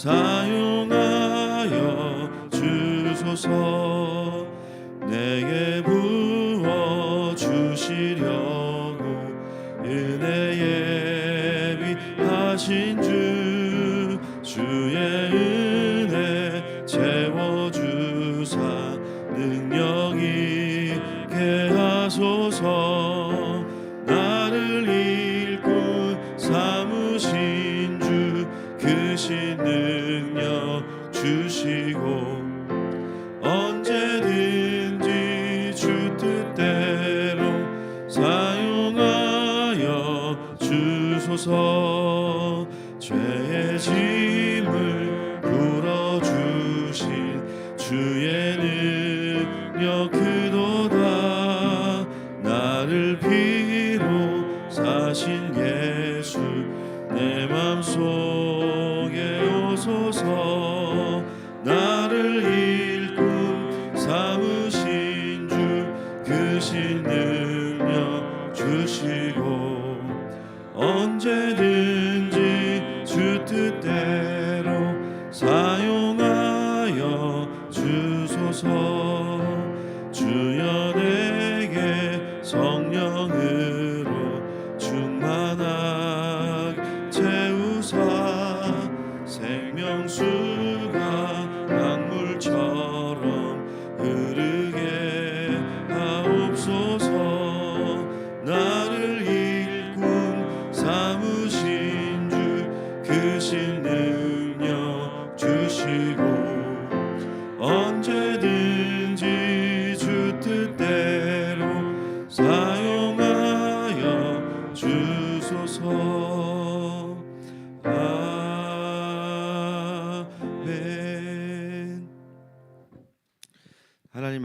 사용하여 주소서. 내게 부 주의 능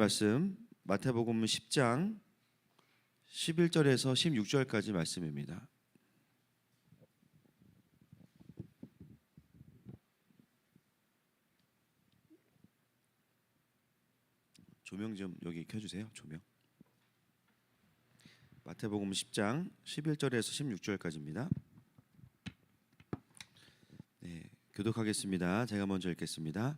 말씀 마태복음 10장 11절에서 16절까지 말씀입니다. 조명 좀 여기 켜 주세요. 조명. 마태복음 10장 11절에서 16절까지입니다. 네, 교독하겠습니다. 제가 먼저 읽겠습니다.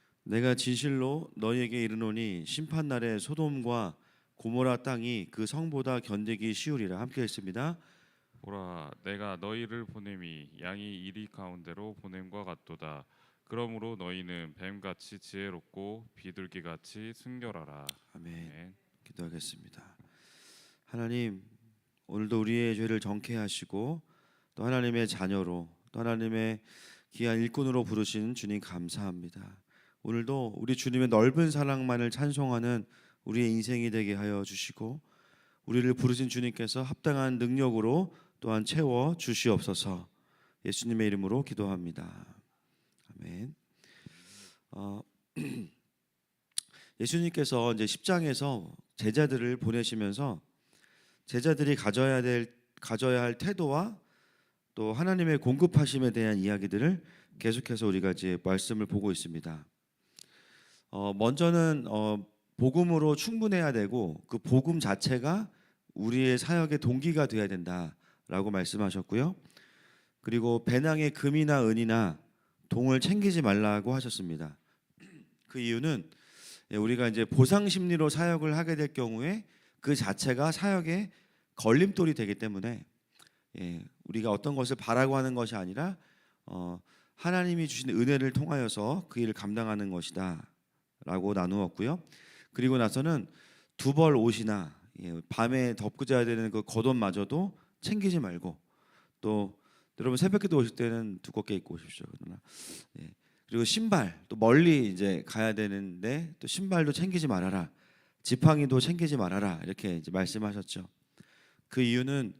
내가 진실로 너희에게 이르노니 심판 날에 소돔과 고모라 땅이 그 성보다 견디기 쉬우리라 함께 했습니다. 보라 내가 너희를 보냄이 양이 이리 가운데로 보냄과 같도다. 그러므로 너희는 뱀같이 지혜롭고 비둘기같이 순결하라. 아멘. 아멘. 기도하겠습니다. 하나님 오늘도 우리의 죄를 정케 하시고 또 하나님의 자녀로 또 하나님의 귀한 일꾼으로 부르신 주님 감사합니다. 오늘도 우리 주님의 넓은 사랑만을 찬송하는 우리의 인생이 되게 하여 주시고 우리를 부르신 주님께서 합당한 능력으로 또한 채워 주시옵소서. 예수님의 이름으로 기도합니다. 아멘. 어, 예수님께서 이제 10장에서 제자들을 보내시면서 제자들이 가져야 될 가져야 할 태도와 또 하나님의 공급하심에 대한 이야기들을 계속해서 우리가 이제 말씀을 보고 있습니다. 어, 먼저는 어, 복음으로 충분해야 되고 그 복음 자체가 우리의 사역의 동기가 되어야 된다라고 말씀하셨고요. 그리고 배낭에 금이나 은이나 동을 챙기지 말라고 하셨습니다. 그 이유는 예, 우리가 이제 보상 심리로 사역을 하게 될 경우에 그 자체가 사역의 걸림돌이 되기 때문에 예, 우리가 어떤 것을 바라고 하는 것이 아니라 어, 하나님이 주신 은혜를 통하여서 그 일을 감당하는 것이다 라고 나누었고요. 그리고 나서는 두 벌 옷이나 예, 밤에 덮고 자야 되는 그 겉옷마저도 챙기지 말고 또 여러분 새벽기도 오실 때는 두껍게 입고 오십시오. 그러나 예, 그리고 신발 또 멀리 이제 가야 되는데 또 신발도 챙기지 말아라. 지팡이도 챙기지 말아라. 이렇게 이제 말씀하셨죠. 그 이유는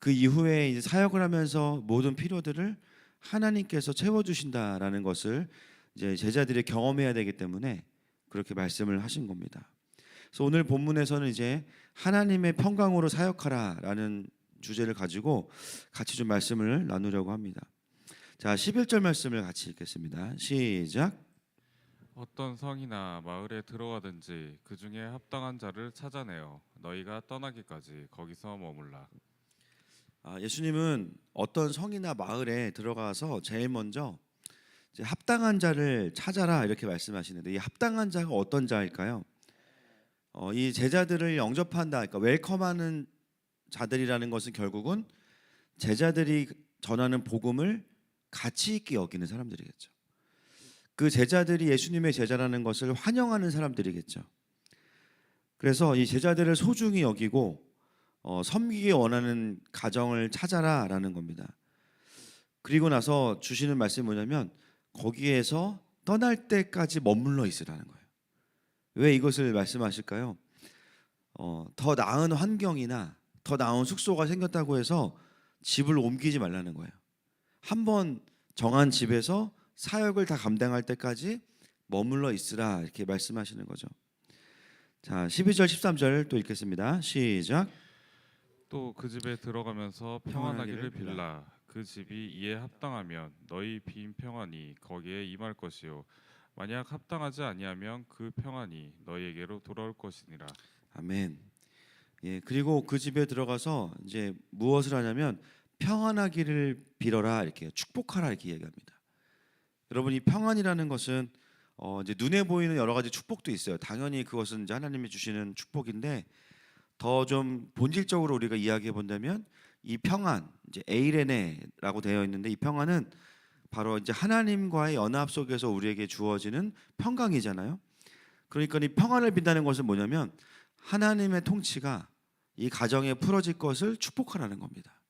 그 이후에 이제 사역을 하면서 모든 필요들을 하나님께서 채워 주신다라는 것을 이제 제자들이 경험해야 되기 때문에 그렇게 말씀을 하신 겁니다. 그래서 오늘 본문에서는 이제 하나님의 평강으로 사역하라라는 주제를 가지고 같이 좀 말씀을 나누려고 합니다. 자, 11절 말씀을 같이 읽겠습니다. 시작. 어떤 성이나 마을에 들어가든지 그 중에 합당한 자를 찾아내어 너희가 떠나기까지 거기서 머물라. 아, 예수님은 어떤 성이나 마을에 들어가서 제일 먼저 합당한 자를 찾아라 이렇게 말씀하시는데 이 합당한 자가 어떤 자일까요? 어, 이 제자들을 영접한다, 그러니까 웰컴하는 자들이라는 것은 결국은 제자들이 전하는 복음을 가치 있게 여기는 사람들이겠죠. 그 제자들이 예수님의 제자라는 것을 환영하는 사람들이겠죠. 그래서 이 제자들을 소중히 여기고 어, 섬기기 원하는 가정을 찾아라라는 겁니다. 그리고 나서 주시는 말씀이 뭐냐면 거기에서 떠날 때까지 머물러 있으라는 거예요. 왜 이것을 말씀하실까요? 어, 더 나은 환경이나 더 나은 숙소가 생겼다고 해서 집을 옮기지 말라는 거예요. 한번 정한 집에서 사역을 다 감당할 때까지 머물러 있으라 이렇게 말씀하시는 거죠. 자, 12절 13절 또 읽겠습니다. 시작. 또 그 집에 들어가면서 평안하기를 평안하기를 빌라. 그 집이 이에 합당하면 너희 빈 평안이 거기에 임할 것이요 만약 합당하지 아니하면 그 평안이 너희에게로 돌아올 것이니라. 아멘. 예, 그리고 그 집에 들어가서 이제 무엇을 하냐면 평안하기를 빌어라 이렇게 축복하라 이렇게 얘기합니다. 여러분 이 평안이라는 것은 어 이제 눈에 보이는 여러 가지 축복도 있어요. 당연히 그것은 이제 하나님이 주시는 축복인데 더 좀 본질적으로 우리가 이야기해 본다면 이 평안 이제 에이레네라고 되어 있는데 이 평안은 바로 이제 하나님과의 연합 속에서 우리에게 주어지는 평강이잖아요. 그러니까 이 평안을 빈다는 것은 뭐냐면 하나님의 통치가 이 가정에 풀어질 것을 축복하라는 겁니다.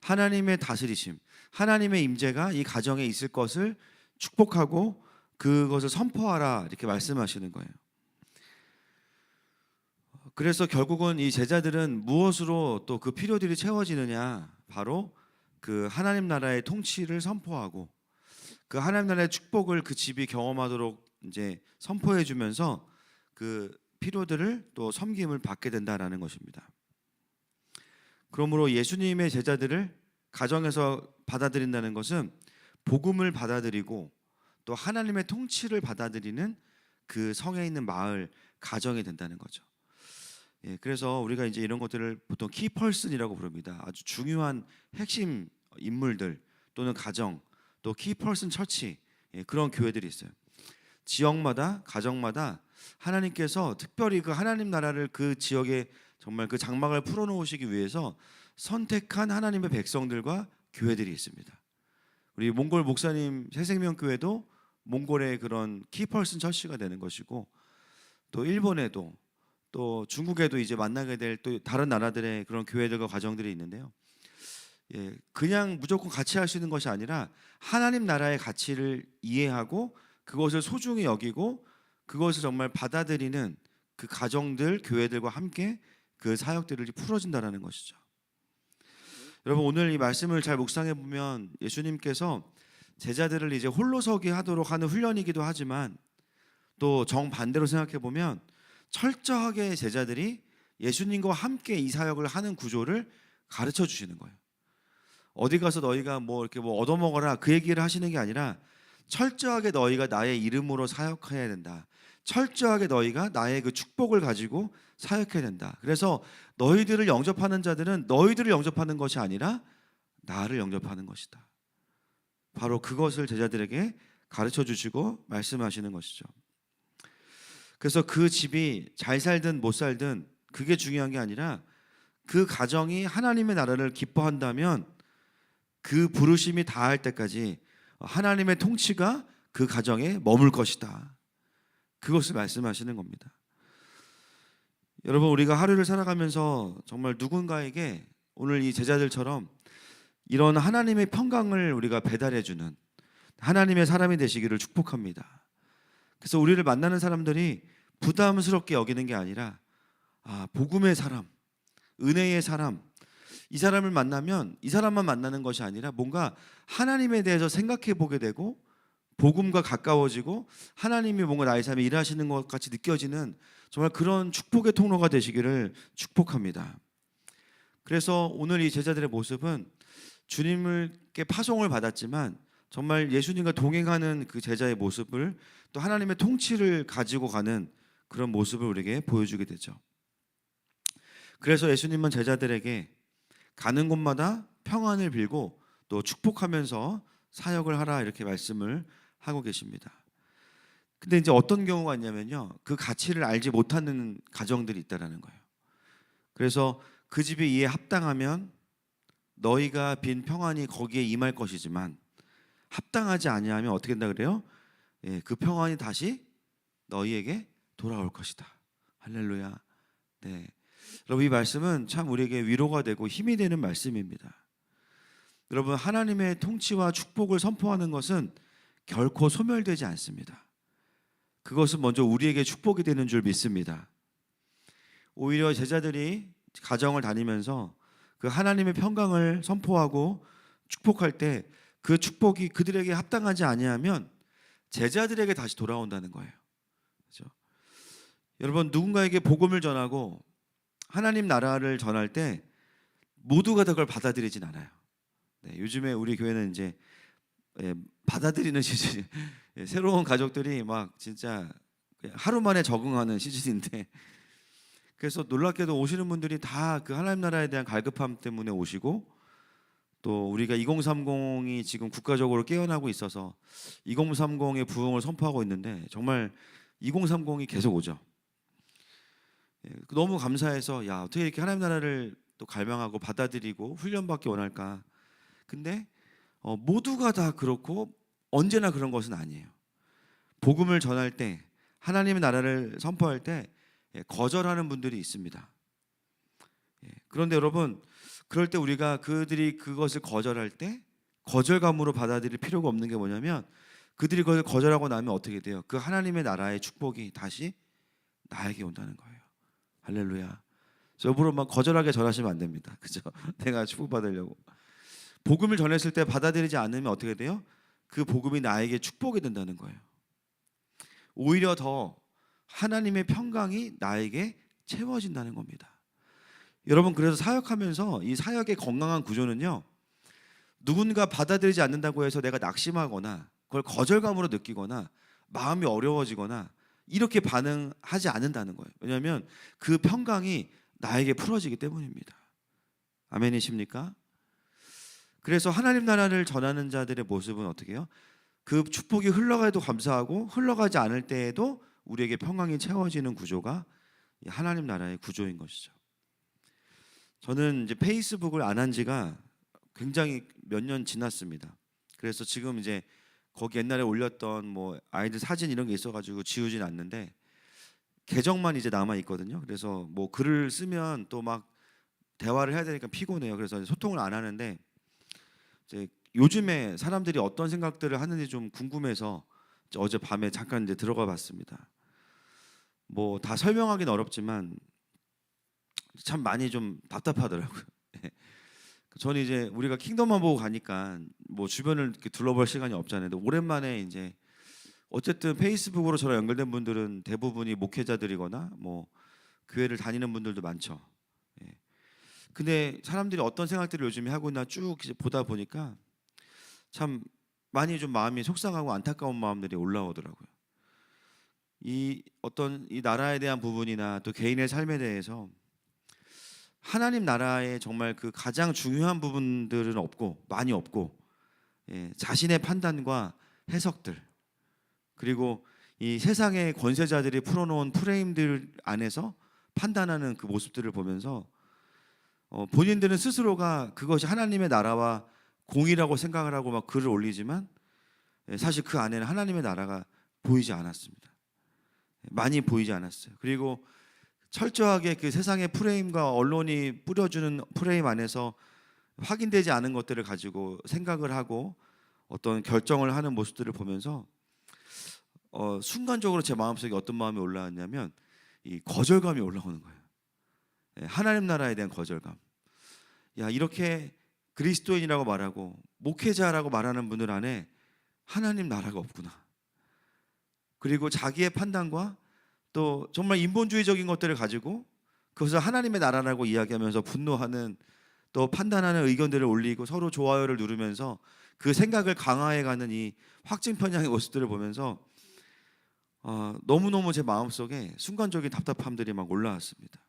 하나님의 다스리심, 하나님의 임재가 이 가정에 있을 것을 축복하고 그것을 선포하라 이렇게 말씀하시는 거예요. 그래서 결국은 이 제자들은 무엇으로 또 그 필요들이 채워지느냐? 바로 그 하나님 나라의 통치를 선포하고 그 하나님 나라의 축복을 그 집이 경험하도록 이제 선포해 주면서 그 필요들을 또 섬김을 받게 된다라는 것입니다. 그러므로 예수님의 제자들을 가정에서 받아들인다는 것은 복음을 받아들이고 또 하나님의 통치를 받아들이는 그 성에 있는 마을 가정이 된다는 거죠. 예, 그래서 우리가 이제 이런 것들을 보통 키펄슨이라고 부릅니다. 아주 중요한 핵심 인물들 또는 가정 또 키펄슨 처치 예, 그런 교회들이 있어요. 지역마다 가정마다 하나님께서 특별히 그 하나님 나라를 그 지역에 정말 그 장막을 풀어놓으시기 위해서 선택한 하나님의 백성들과 교회들이 있습니다. 우리 몽골 목사님 새생명 교회도 몽골의 그런 키펄슨 처치가 되는 것이고 또 일본에도 또 중국에도 이제 만나게 될 또 다른 나라들의 그런 교회들과 가정들이 있는데요. 예, 그냥 무조건 같이 있는 것이 아니라 하나님 나라의 가치를 이해하고 그것을 소중히 여기고 그것을 정말 받아들이는 그 가정들, 교회들과 함께 그 사역들을 풀어진다라는 것이죠. 여러분 오늘 이 말씀을 잘 묵상해 보면 예수님께서 제자들을 이제 홀로서기 하도록 하는 훈련이기도 하지만 또 정반대로 생각해 보면 철저하게 제자들이 예수님과 함께 이 사역을 하는 구조를 가르쳐 주시는 거예요. 어디 가서 너희가 뭐 이렇게 뭐 얻어먹어라 그 얘기를 하시는 게 아니라 철저하게 너희가 나의 이름으로 사역해야 된다. 철저하게 너희가 나의 그 축복을 가지고 사역해야 된다. 그래서 너희들을 영접하는 자들은 너희들을 영접하는 것이 아니라 나를 영접하는 것이다. 바로 그것을 제자들에게 가르쳐 주시고 말씀하시는 것이죠. 그래서 그 집이 잘 살든 못 살든 그게 중요한 게 아니라 그 가정이 하나님의 나라를 기뻐한다면 그 부르심이 다할 때까지 하나님의 통치가 그 가정에 머물 것이다. 그것을 말씀하시는 겁니다. 여러분 우리가 하루를 살아가면서 정말 누군가에게 오늘 이 제자들처럼 이런 하나님의 평강을 우리가 배달해 주는 하나님의 사람이 되시기를 축복합니다. 그래서 우리를 만나는 사람들이 부담스럽게 여기는 게 아니라 아, 복음의 사람, 은혜의 사람, 이 사람을 만나면 이 사람만 만나는 것이 아니라 뭔가 하나님에 대해서 생각해 보게 되고 복음과 가까워지고 하나님이 뭔가 나의 삶에 일하시는 것 같이 느껴지는 정말 그런 축복의 통로가 되시기를 축복합니다. 그래서 오늘 이 제자들의 모습은 주님을께 파송을 받았지만 정말 예수님과 동행하는 그 제자의 모습을 또 하나님의 통치를 가지고 가는 그런 모습을 우리에게 보여주게 되죠. 그래서 예수님은 제자들에게 가는 곳마다 평안을 빌고 또 축복하면서 사역을 하라 이렇게 말씀을 하고 계십니다. 근데 이제 어떤 경우가 있냐면요. 그 가치를 알지 못하는 가정들이 있다라는 거예요. 그래서 그 집이 이에 합당하면 너희가 빈 평안이 거기에 임할 것이지만 합당하지 아니하면 어떻게 된다 그래요? 예, 그 평안이 다시 너희에게 돌아올 것이다. 할렐루야. 네. 여러분 이 말씀은 참 우리에게 위로가 되고 힘이 되는 말씀입니다. 여러분 하나님의 통치와 축복을 선포하는 것은 결코 소멸되지 않습니다. 그것은 먼저 우리에게 축복이 되는 줄 믿습니다. 오히려 제자들이 가정을 다니면서 그 하나님의 평강을 선포하고 축복할 때 그 축복이 그들에게 합당하지 아니하면 제자들에게 다시 돌아온다는 거예요. 그렇죠? 여러분 누군가에게 복음을 전하고 하나님 나라를 전할 때 모두가 다 그걸 받아들이진 않아요. 네, 요즘에 우리 교회는 이제 예, 받아들이는 시즌, 예, 새로운 가족들이 막 진짜 하루 만에 적응하는 시즌인데 그래서 놀랍게도 오시는 분들이 다 그 하나님 나라에 대한 갈급함 때문에 오시고 또 우리가 2030이 지금 국가적으로 깨어나고 있어서 2030의 부흥을 선포하고 있는데 정말 2030이 계속 오죠. 예, 너무 감사해서 야 어떻게 이렇게 하나님 나라를 또 갈망하고 받아들이고 훈련받기 원할까? 근데 어, 모두가 다 그렇고 언제나 그런 것은 아니에요. 복음을 전할 때 하나님의 나라를 선포할 때 예, 거절하는 분들이 있습니다. 예, 그런데 여러분 그럴 때 우리가 그들이 그것을 거절할 때 거절감으로 받아들일 필요가 없는 게 뭐냐면 그들이 그걸 거절하고 나면 어떻게 돼요? 그 하나님의 나라의 축복이 다시 나에게 온다는 거예요. 할렐루야. 저부로 막 거절하게 전하시면 안 됩니다. 그죠? 내가 축복 받으려고. 복음을 전했을 때 받아들이지 않으면 어떻게 돼요? 그 복음이 나에게 축복이 된다는 거예요. 오히려 더 하나님의 평강이 나에게 채워진다는 겁니다. 여러분 그래서 사역하면서 이 사역의 건강한 구조는요. 누군가 받아들이지 않는다고 해서 내가 낙심하거나 그걸 거절감으로 느끼거나 마음이 어려워지거나 이렇게 반응하지 않는다는 거예요. 왜냐하면 그 평강이 나에게 풀어지기 때문입니다. 아멘이십니까? 그래서 하나님 나라를 전하는 자들의 모습은 어떻게 해요? 그 축복이 흘러가도 감사하고 흘러가지 않을 때에도 우리에게 평강이 채워지는 구조가 이 하나님 나라의 구조인 것이죠. 저는 이제 페이스북을 안 한 지가 굉장히 몇 년 지났습니다. 그래서 지금 이제 거기 옛날에 올렸던 뭐 아이들 사진 이런 게 있어가지고 지우진 않는데 계정만 이제 남아 있거든요. 그래서 뭐 글을 쓰면 또 막 대화를 해야 되니까 피곤해요. 그래서 소통을 안 하는데 이제 요즘에 사람들이 어떤 생각들을 하는지 좀 궁금해서 어제 밤에 잠깐 이제 들어가 봤습니다. 뭐 다 설명하기는 어렵지만 참 많이 좀 답답하더라고요. 예. 저는 이제 우리가 킹덤만 보고 가니까 뭐 주변을 이렇게 둘러볼 시간이 없잖아요. 오랜만에 이제 어쨌든 페이스북으로 저랑 연결된 분들은 대부분이 목회자들이거나 뭐 교회를 다니는 분들도 많죠. 예. 근데 사람들이 어떤 생각들을 요즘에 하고 있나 쭉 보다 보니까 참 많이 좀 마음이 속상하고 안타까운 마음들이 올라오더라고요. 이 어떤 이 나라에 대한 부분이나 또 개인의 삶에 대해서 하나님 나라의 정말 그 가장 중요한 부분들은 없고 많이 없고 예, 자신의 판단과 해석들 그리고 이 세상의 권세자들이 풀어놓은 프레임들 안에서 판단하는 그 모습들을 보면서 어, 본인들은 스스로가 그것이 하나님의 나라와 공이라고 생각을 하고 막 글을 올리지만 예, 사실 그 안에는 하나님의 나라가 보이지 않았습니다. 많이 보이지 않았어요. 그리고 철저하게 그 세상의 프레임과 언론이 뿌려주는 프레임 안에서 확인되지 않은 것들을 가지고 생각을 하고 어떤 결정을 하는 모습들을 보면서 어, 순간적으로 제 마음속에 어떤 마음이 올라왔냐면 이 거절감이 올라오는 거예요. 예, 하나님 나라에 대한 거절감. 야 이렇게 그리스도인이라고 말하고 목회자라고 말하는 분들 안에 하나님 나라가 없구나. 그리고 자기의 판단과 또 정말 인본주의적인 것들을 가지고 그것을 하나님의 나라라고 이야기하면서 분노하는 또 판단하는 의견들을 올리고 서로 좋아요를 누르면서 그 생각을 강화해가는 이 확증 편향의 모습들을 보면서 어, 너무너무 제 마음속에 순간적인 답답함들이 막 올라왔습니다.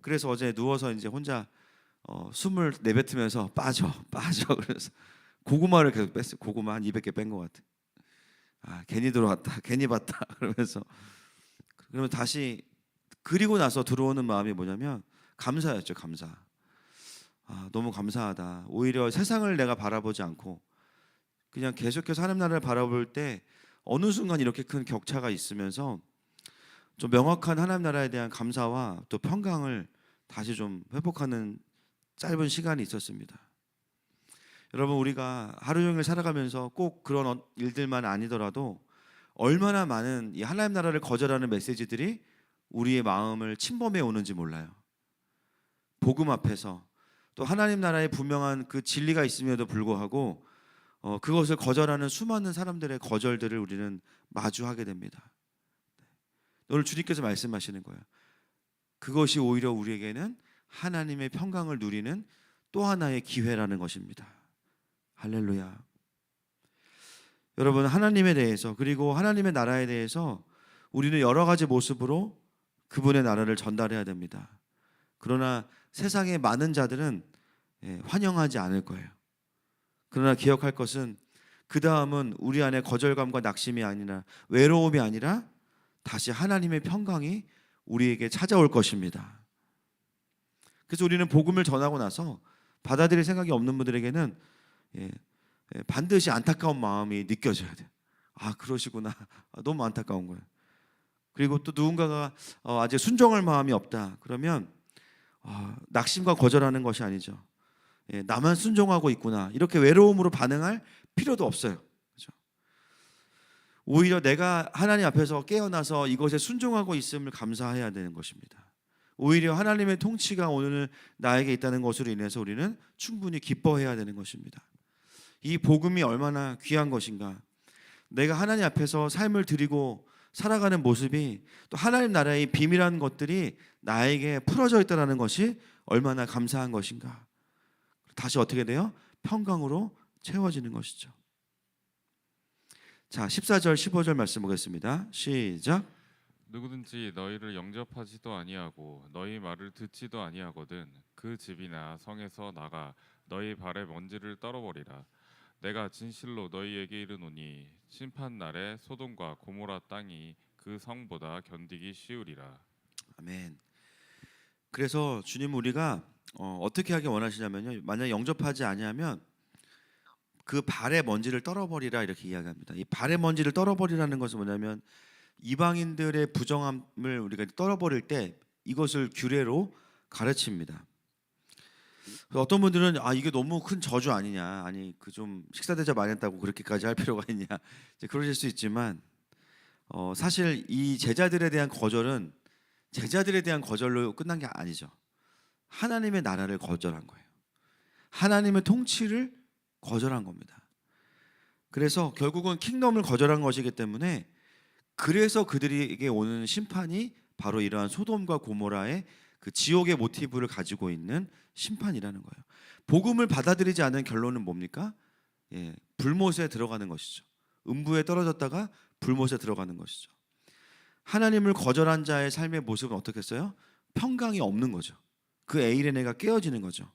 그래서 어제 누워서 이제 혼자 어, 숨을 내뱉으면서 빠져 빠져 그래서 고구마를 계속 뺐어요. 고구마 한 200개 뺀 것 같아. 아 괜히 들어왔다 괜히 봤다 그러면서 그러면 다시 그리고 나서 들어오는 마음이 뭐냐면 감사였죠 감사. 아 너무 감사하다. 오히려 세상을 내가 바라보지 않고 그냥 계속해서 하나님 나라를 바라볼 때 어느 순간 이렇게 큰 격차가 있으면서 좀 명확한 하나님 나라에 대한 감사와 또 평강을 다시 좀 회복하는 짧은 시간이 있었습니다. 여러분 우리가 하루 종일 살아가면서 꼭 그런 어- 일들만 아니더라도 얼마나 많은 이 하나님 나라를 거절하는 메시지들이 우리의 마음을 침범해 오는지 몰라요. 복음 앞에서 또 하나님 나라의 분명한 그 진리가 있음에도 불구하고 어, 그것을 거절하는 수많은 사람들의 거절들을 우리는 마주하게 됩니다. 오늘 주님께서 말씀하시는 거예요. 그것이 오히려 우리에게는 하나님의 평강을 누리는 또 하나의 기회라는 것입니다. 할렐루야. 여러분 하나님에 대해서 그리고 하나님의 나라에 대해서 우리는 여러 가지 모습으로 그분의 나라를 전달해야 됩니다. 그러나 세상의 많은 자들은 예, 환영하지 않을 거예요. 그러나 기억할 것은 그 다음은 우리 안에 거절감과 낙심이 아니라 외로움이 아니라 다시 하나님의 평강이 우리에게 찾아올 것입니다. 그래서 우리는 복음을 전하고 나서 받아들일 생각이 없는 분들에게는 예, 예, 반드시 안타까운 마음이 느껴져야 돼. 아 그러시구나. 아, 너무 안타까운 거예요. 그리고 또 누군가가 어, 아직 순종할 마음이 없다. 그러면 어, 낙심과 거절하는 것이 아니죠. 예, 나만 순종하고 있구나. 이렇게 외로움으로 반응할 필요도 없어요. 그렇죠? 오히려 내가 하나님 앞에서 깨어나서 이것에 순종하고 있음을 감사해야 되는 것입니다. 오히려 하나님의 통치가 오늘 나에게 있다는 것으로 인해서 우리는 충분히 기뻐해야 되는 것입니다. 이 복음이 얼마나 귀한 것인가. 내가 하나님 앞에서 삶을 드리고 살아가는 모습이 또 하나님 나라의 비밀한 것들이 나에게 풀어져 있다는 것이 얼마나 감사한 것인가. 다시 어떻게 돼요? 평강으로 채워지는 것이죠. 자, 14절 15절 말씀 보겠습니다. 시작. 누구든지 너희를 영접하지도 아니하고 너희 말을 듣지도 아니하거든 그 집이나 성에서 나가 너희 발의 먼지를 떨어버리라 내가 진실로 너희에게 이르노니 심판 날에 소돔과 고모라 땅이 그 성보다 견디기 쉬우리라 아멘. 그래서 주님 우리가 어, 어떻게 하기 원하시냐면요. 만약 영접하지 아니하면 그 발의 먼지를 떨어버리라 이렇게 이야기합니다. 이 발의 먼지를 떨어버리라는 것은 뭐냐면 이방인들의 부정함을 우리가 떨어버릴 때 이것을 규례로 가르칩니다. 어떤 분들은 아 이게 너무 큰 저주 아니냐, 아니 그 좀 식사 대접 안 했다고 그렇게까지 할 필요가 있냐, 이제 그러실 수 있지만 어, 사실 이 제자들에 대한 거절은 제자들에 대한 거절로 끝난 게 아니죠. 하나님의 나라를 거절한 거예요. 하나님의 통치를 거절한 겁니다. 그래서 결국은 킹덤을 거절한 것이기 때문에 그래서 그들에게 오는 심판이 바로 이러한 소돔과 고모라의 그 지옥의 모티브를 가지고 있는 심판이라는 거예요. 복음을 받아들이지 않은 결론은 뭡니까? 예, 불못에 들어가는 것이죠. 음부에 떨어졌다가 불못에 들어가는 것이죠. 하나님을 거절한 자의 삶의 모습은 어떻겠어요? 평강이 없는 거죠. 그 에이레네가 깨어지는 거죠.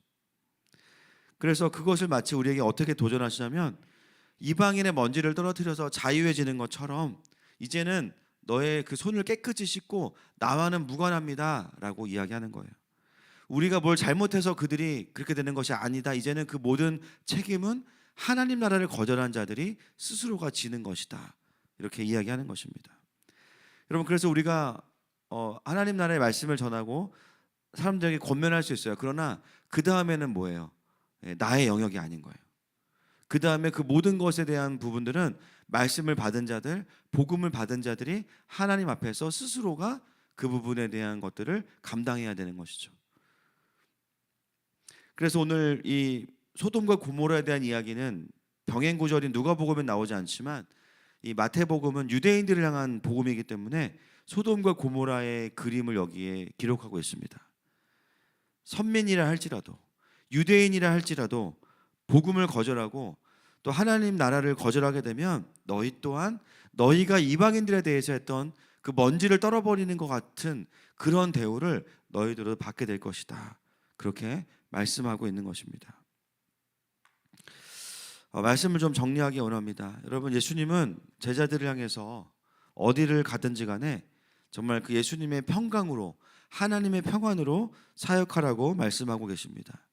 그래서 그것을 마치 우리에게 어떻게 도전하시냐면 이방인의 먼지를 떨어뜨려서 자유해지는 것처럼 이제는 너의 그 손을 깨끗이 씻고 나와는 무관합니다 라고 이야기하는 거예요. 우리가 뭘 잘못해서 그들이 그렇게 되는 것이 아니다. 이제는 그 모든 책임은 하나님 나라를 거절한 자들이 스스로가 지는 것이다. 이렇게 이야기하는 것입니다. 여러분 그래서 우리가 어, 하나님 나라의 말씀을 전하고 사람들에게 권면할 수 있어요. 그러나 그 다음에는 뭐예요? 예, 나의 영역이 아닌 거예요. 그 다음에 그 모든 것에 대한 부분들은 말씀을 받은 자들, 복음을 받은 자들이 하나님 앞에서 스스로가 그 부분에 대한 것들을 감당해야 되는 것이죠. 그래서 오늘 이 소돔과 고모라에 대한 이야기는 병행 구절이 누가복음에 나오지 않지만 이 마태복음은 유대인들을 향한 복음이기 때문에 소돔과 고모라의 그림을 여기에 기록하고 있습니다. 선민이라 할지라도 유대인이라 할지라도 복음을 거절하고 또 하나님 나라를 거절하게 되면 너희 또한 너희가 이방인들에 대해서 했던 그 먼지를 떨어버리는 것 같은 그런 대우를 너희들도 받게 될 것이다. 그렇게 말씀하고 있는 것입니다. 어, 말씀을 좀 정리하기 원합니다. 여러분 예수님은 제자들을 향해서 어디를 가든지 간에 정말 그 예수님의 평강으로 하나님의 평안으로 사역하라고 말씀하고 계십니다.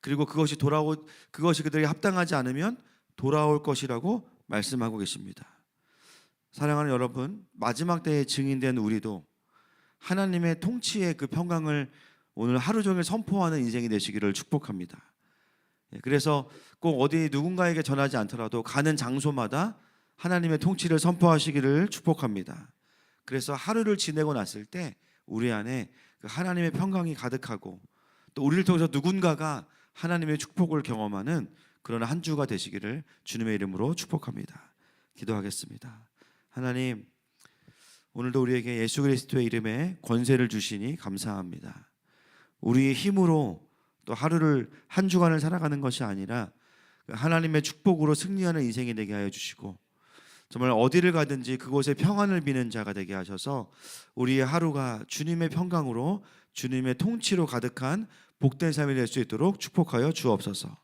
그리고 그것이 돌아오 그것이 그들에게 합당하지 않으면 돌아올 것이라고 말씀하고 계십니다. 사랑하는 여러분, 마지막 때에 증인된 우리도 하나님의 통치의 그 평강을 오늘 하루 종일 선포하는 인생이 되시기를 축복합니다. 예, 그래서 꼭 어디 누군가에게 전하지 않더라도 가는 장소마다 하나님의 통치를 선포하시기를 축복합니다. 그래서 하루를 지내고 났을 때 우리 안에 그 하나님의 평강이 가득하고 또 우리를 통해서 누군가가 하나님의 축복을 경험하는 그런 한 주가 되시기를 주님의 이름으로 축복합니다. 기도하겠습니다. 하나님 오늘도 우리에게 예수 그리스도의 이름에 권세를 주시니 감사합니다. 우리의 힘으로 또 하루를 한 주간을 살아가는 것이 아니라 그 하나님의 축복으로 승리하는 인생이 되게 하여 주시고 정말 어디를 가든지 그곳에 평안을 비는 자가 되게 하셔서 우리의 하루가 주님의 평강으로 주님의 통치로 가득한 복된 삶이 될 수 있도록 축복하여 주옵소서.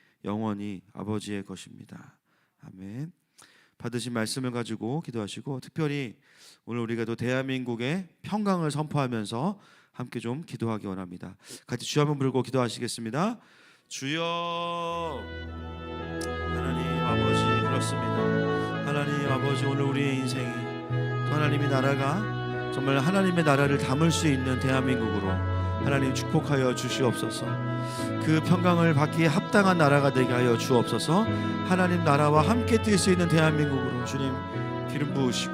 영원히 아버지의 것입니다. 아멘. 받으신 말씀을 가지고 기도하시고 특별히 오늘 우리가 또 대한민국의 평강을 선포하면서 함께 좀 기도하기 원합니다. 같이 주 한번 부르고 기도하시겠습니다. 주여 하나님 아버지 그렇습니다. 하나님 아버지 오늘 우리의 인생이 또 하나님의 나라가 정말 하나님의 나라를 담을 수 있는 대한민국으로 하나님 축복하여 주시옵소서. 그 평강을 받기에 합당한 나라가 되게 하여 주옵소서. 하나님 나라와 함께 뛸 수 있는 대한민국으로 주님 기름 부으시고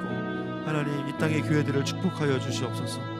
하나님 이 땅의 교회들을 축복하여 주시옵소서.